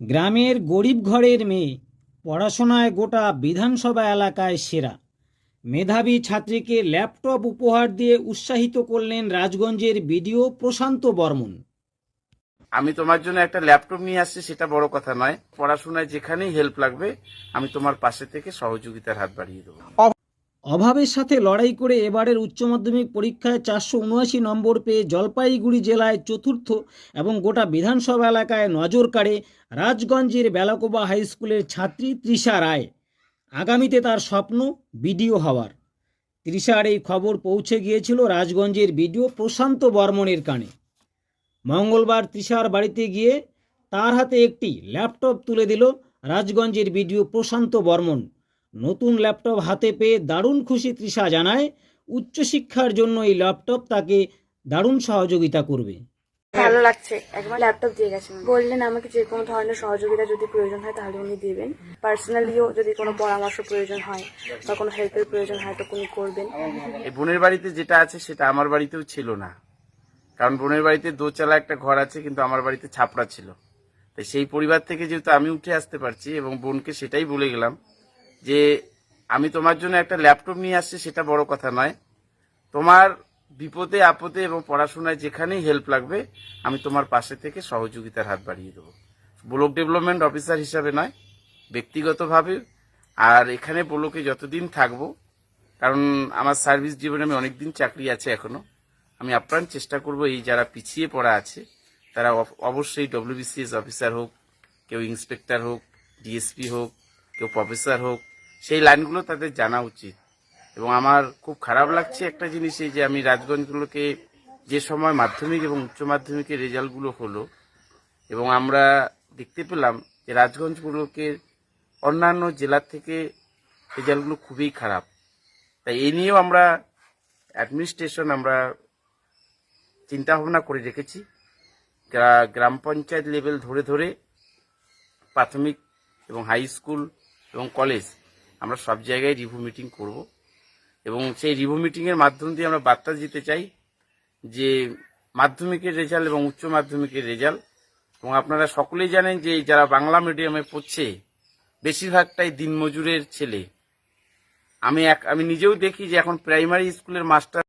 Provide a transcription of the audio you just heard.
গ্রামের গরিব ঘরের মেয়ে পড়াশোনায় গোটা বিধানসভা এলাকায় সেরা। মেধাবী ছাত্রীকে ল্যাপটপ উপহার দিয়ে উৎসাহিত করলেন রাজগঞ্জের বিডিও প্রশান্ত বর্মন। আমি তোমার জন্য একটা ল্যাপটপ নিয়ে আসছি, সেটা বড় কথা নয়। পড়াশোনায় যেখানেই হেল্প লাগবে, আমি তোমার পাশে থেকে সহযোগিতার হাত বাড়িয়ে দেবো। অভাবের সাথে লড়াই করে এবারের উচ্চ মাধ্যমিক পরীক্ষায় চারশো উনআশি নম্বর পেয়ে জলপাইগুড়ি জেলায় চতুর্থ এবং গোটা বিধানসভা এলাকায় নজর কাড়ে রাজগঞ্জের বেলাকোবা হাই স্কুলের ছাত্রী তৃষা রায়। আগামীতে তার স্বপ্ন বিডিও হওয়ার। তৃষার এই খবর পৌঁছে গিয়েছিল রাজগঞ্জের বিডিও প্রশান্ত বর্মনের কানে। মঙ্গলবার তৃষার বাড়িতে গিয়ে তার হাতে একটি ল্যাপটপ তুলে দিল রাজগঞ্জের বিডিও প্রশান্ত বর্মন নতুন ল্যাপটপ হাতে পেয়ে দারুণ খুশি তৃষা জানায় উচ্চশিক্ষার জন্য এই ল্যাপটপ তাকে দারুণ সহযোগিতা করবে। ভালো লাগছে একবার ল্যাপটপ দিয়ে গেছেন বললেন আমাকে যে কোনো ধরনের সহযোগিতা যদি প্রয়োজন হয় তাহলে উনি দিবেন। পার্সোনালিও যদি কোনো পরামর্শ প্রয়োজন হয় বা কোনো হেল্পের প্রয়োজন হয় তো উনি করবেন। এই বোনের বাড়িতে যেটা আছে সেটা আমার বাড়িতেও ছিল না। কারণ বোনের বাড়িতে দোচালা একটা ঘর আছে কিন্তু আমার বাড়িতে ছাপড়া ছিল। তাই সেই পরিবার থেকে যেহেতু আমি উঠে আসতে পারছি এবং বোনকে সেটাই বলে গেলাম যে আমি তোমার জন্য একটা ল্যাপটপ নিয়ে আসছি, সেটা বড় কথা নয়। তোমার বিপদে, আপদে এবং পড়াশোনায় যেখানেই হেল্প লাগবে, আমি তোমার পাশে থেকে সহযোগিতার হাত বাড়িয়ে দেবো। ব্লক ডেভেলপমেন্ট অফিসার হিসাবে নয়, ব্যক্তিগতভাবে। আর এখানে ব্লকে যতদিন থাকব, কারণ আমার সার্ভিস জীবনে আমি অনেকদিন চাকরি আছে এখনও, আমি আপ্রাণ চেষ্টা করব এই যারা পিছিয়ে পড়া আছে, তারা অব- অবশ্যই ডব্লিউবিসিএস অফিসার হোক, কেউ ইন্সপেক্টর হোক ডিএসপি হোক, কেউ প্রফেসর হোক সেই লাইনগুলো তাদের জানা উচিত। এবং আমার খুব খারাপ লাগছে একটা জিনিস এই যে আমি রাজগঞ্জগুলোকে যে সময় মাধ্যমিক এবং উচ্চ মাধ্যমিকের রেজাল্টগুলো হলো, এবং আমরা দেখতে পেলাম যে রাজগঞ্জগুলোকে অন্যান্য জেলার থেকে রেজাল্টগুলো খুবই খারাপ। তাই এই নিয়েও আমরা অ্যাডমিনিস্ট্রেশন আমরা চিন্তা ভাবনা করে রেখেছি। গ্রা- গ্রাম পঞ্চায়েত লেভেল ধরে ধরে প্রাথমিক এবং হাই স্কুল এবং কলেজ আমরা সব জায়গায় রিভিউ মিটিং করব। এবং সেই রিভিউ মিটিংয়ের মাধ্যম দিয়ে আমরা বার্তা দিতে চাই যে মাধ্যমিকের রেজাল্ট এবং উচ্চ মাধ্যমিকের রেজাল্ট। এবং আপনারা সকলেই জানেন যে যারা বাংলা মিডিয়ামে পড়ছে, বেশিরভাগটাই দিনমজুরের ছেলে। আমি এক, আমি নিজেও দেখি যে এখন প্রাইমারি স্কুলের মাস্টার